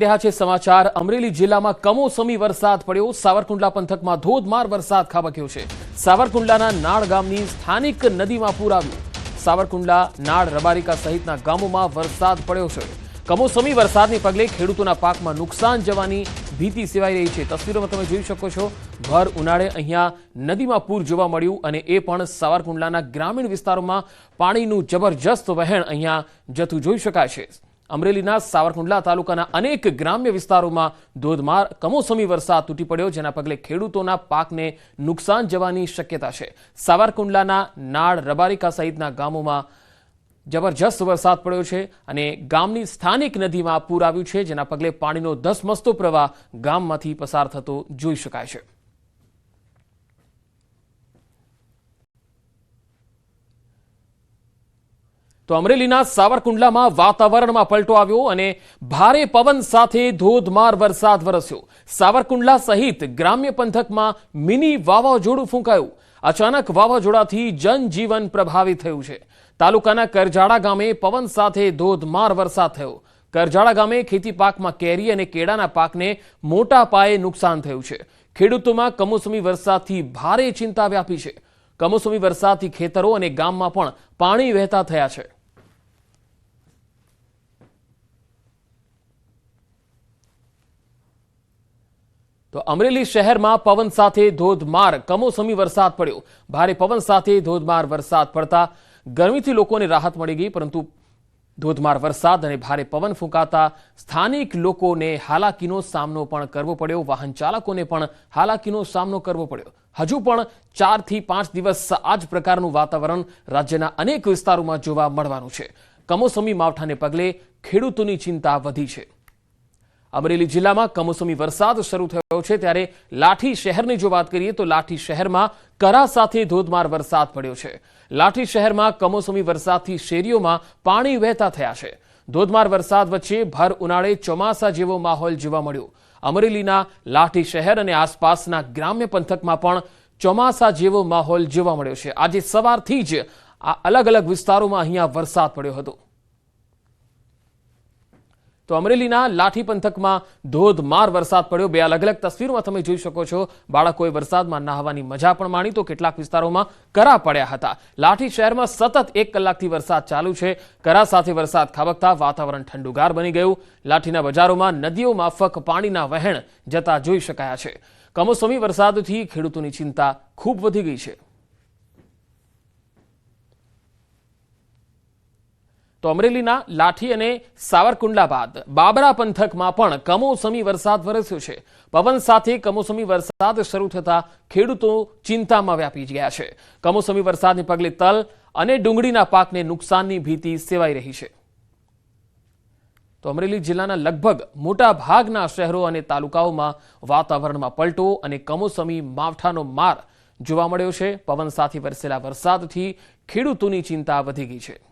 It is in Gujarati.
રહ્યા છે સમાચાર. અમરેલી જિલ્લામાં કમોસમી વરસાદ પડ્યો. સાવરકુંડલા પંથકમાં ધોધમાર વરસાદ ખાબક્યો છે. સાવરકુંડલાના નાળ ગામની સ્થાનિક નદીમાં પૂર આવ્યું. સાવરકુંડલા નાળ રબારિકા સહિતના ગામોમાં વરસાદ પડ્યો છે. કમોસમી વરસાદને પગલે ખેડૂતોના પાકમાં નુકસાન જવાની ભીતિ સેવાઈ રહી છે. તસવીરોમાં તમે જોઈ શકો છો ભર ઉનાળે અહીંયા નદીમાં પૂર જોવા મળ્યું અને એ પણ સાવરકુંડલાના ગ્રામીણ વિસ્તારોમાં પાણીનું જબરજસ્ત વહેણ અહીંયા જતું જોઈ શકાય છે. અમરેલીના સાવરકુંડલા તાલુકાના અનેક ગ્રામ્ય વિસ્તારોમાં ધોધમાર, કમોસમી વરસાદ તૂટી પડ્યો, જેના પગલે ખેડૂતોના પાકને નુકસાન જવાની શક્યતા છે. સાવરકુંડલાના નાળ રબારિકા સહિતના ગામોમાં જબરજસ્ત વરસાદ પડ્યો છે અને ગામની સ્થાનિક નદીમાં પૂર આવ્યું છે, જેના પગલે પાણીનો ધસમસતો પ્રવાહ ગામમાંથી પસાર થતો જોઈ શકાય છે. તો અમરેલીના સાવરકુંડલામાં વાતાવરણમાં પલટો આવ્યો અને ભારે પવન સાથે ધોધમાર વરસાદ વરસ્યો. સાવરકુંડલા સહિત ગ્રામ્ય પંથકમાં મિની વાવાઝોડું ફૂંકાયું. અચાનક વાવાઝોડાથી જનજીવન પ્રભાવિત થયું છે. તાલુકાના કરજાડા ગામે પવન સાથે ધોધમાર વરસાદ થયો. કરજાડા ગામે ખેતી પાકમાં કેરી અને કેળાના પાકને મોટા પાયે નુકસાન થયું છે. ખેડૂતોમાં કમોસમી વરસાદથી ભારે ચિંતા વ્યાપી છે. કમોસમી વરસાદથી ખેતરો અને ગામમાં પણ પાણી વહેતા થયા છે. તો અમરેલી શહેરમાં પવન સાથે ધોધમાર, કમોસમી વરસાદ પડ્યો. ભારે પવન સાથે ધોધમાર વરસાદ પડતા ગરમીથી લોકોને રાહત મળી ગઈ, પરંતુ ધોધમાર વરસાદ અને ભારે પવન ફૂંકાતા સ્થાનિક લોકોને હાલાકીનો સામનો પણ કરવો પડ્યો. વાહન ચાલકોને પણ હાલાકીનો સામનો કરવો પડ્યો. હજુ પણ ચારથી પાંચ દિવસ આ જ પ્રકારનું વાતાવરણ રાજ્યના અનેક વિસ્તારોમાં જોવા મળવાનું છે. કમોસમી માવઠાને પગલે ખેડૂતોની ચિંતા વધી છે. અમરેલી જિલ્લામાં કમોસમી વરસાદ શરૂ થયો છે. ત્યારે લાઠી શહેરની જો વાત કરીએ તો લાઠી શહેરમાં કરા સાથે ધોધમાર વરસાદ પડ્યો છે. લાઠી શહેરમાં કમોસમી વરસાદથી શેરીઓમાં પાણી વહેતા થયા છે. ધોધમાર વરસાદ વચ્ચે ભર ઉનાળે ચોમાસા જેવો માહોલ જોવા મળ્યો. અમરેલીના લાઠી શહેર અને આસપાસના ગ્રામ્ય પંથકમાં પણ ચોમાસા જેવો માહોલ જોવા મળ્યો છે. આજે સવારથી જ આ અલગ અલગ વિસ્તારોમાં અહીંયા વરસાદ પડ્યો હતો. તો અમરેલીના લાઠી પંથકમાં ધોધમાર વરસાદ પડ્યો. બે અલગ અલગ તસવીરોમાં તમે જોઈ શકો છો. બાળકોએ વરસાદમાં નહાવાની મજા પણ માણી તો કેટલાક વિસ્તારોમાં કરા પડ્યા હતા. લાઠી શહેરમાં સતત એક કલાકથી વરસાદ ચાલુ છે. કરા સાથે વરસાદ ખાબકતા વાતાવરણ ઠંડુગાર બની ગયું. લાઠીના બજારોમાં નદીઓ માફક પાણીના વહેણ જતા જોઈ શકાયા છે. કમોસમી વરસાદથી ખેડૂતોની ચિંતા ખૂબ વધી ગઈ છે. તો અમરેલીના લાઠી અને સાવરકુંડલા બાદ બાબરા પંથકમાં પણ કમોસમી વરસાદ વરસ્યો છે. પવન સાથે કમોસમી વરસાદ શરૂ થતા ખેડૂતો ચિંતામાં વ્યાપી ગયા છે. કમોસમી વરસાદને પગલે તલ અને ડુંગળીના પાકને નુકસાનની ભીતિ સેવાઈ રહી છે. તો અમરેલી જિલ્લાના લગભગ મોટા ભાગના શહેરો અને તાલુકાઓમાં વાતાવરણમાં પલટો અને કમોસમી માવઠાનો માર જોવા મળ્યો છે. પવન સાથે વરસેલા વરસાદથી ખેડૂતોની ચિંતા વધી ગઈ છે.